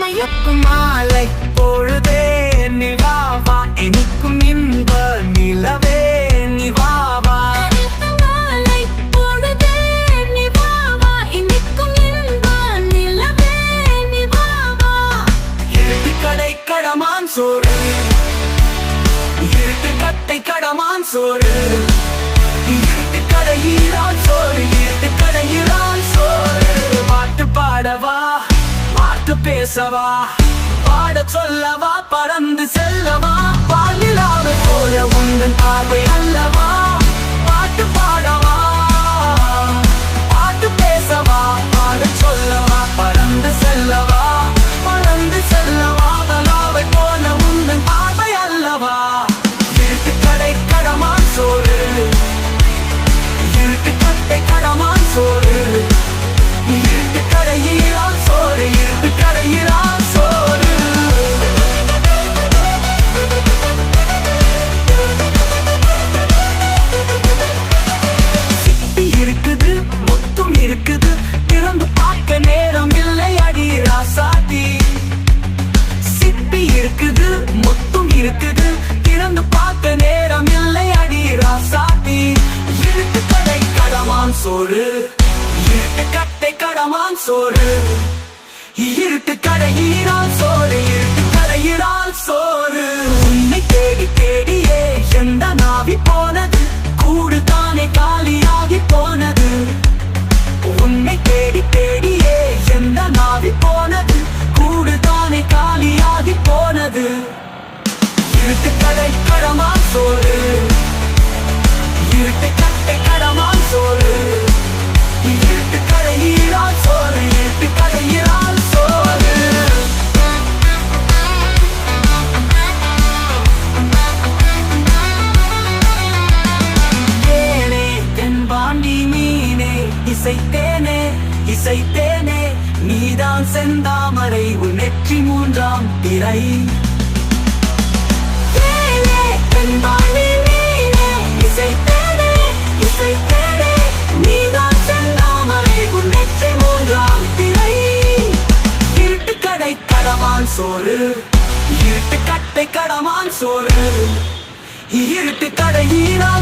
மயக்கும் மாலை பொழுதே நிவாவா இன்ப நிலவே நிவாவா இனிக்கும் இன்ப நிலவே நீ வா வா. இருட்டு கடை கடமான் சோறு. இருட்டு கட்டை கடமான் சோறு. இருட்டு கடையிலான் சோறு. பேசவா? பாட சொல்லவா? பறந்து செல்லவா? பாலிலாவை போல உந்தன் பார்வை அல்லவா? பாட்டு பாடவா? பாட்டு பேசவா? பாட சொல்லவா? பறந்து செல்லவா? பறந்து செல்லவா? தலாவை போல உந்தன் பார்வை அல்லவா? வீட்டு கடை கடமா சோறு சோறு. இருட்டு கட்டை கடமான் சோறு. இருட்டு கடையினால் இசைத்தேனே நீதான் செந்தாமரை உன் நெற்றி மூன்றாம் திரை. சோறு இருட்டு கட்டை கடமான் சோறு. இருட்டு கடை ஈரான்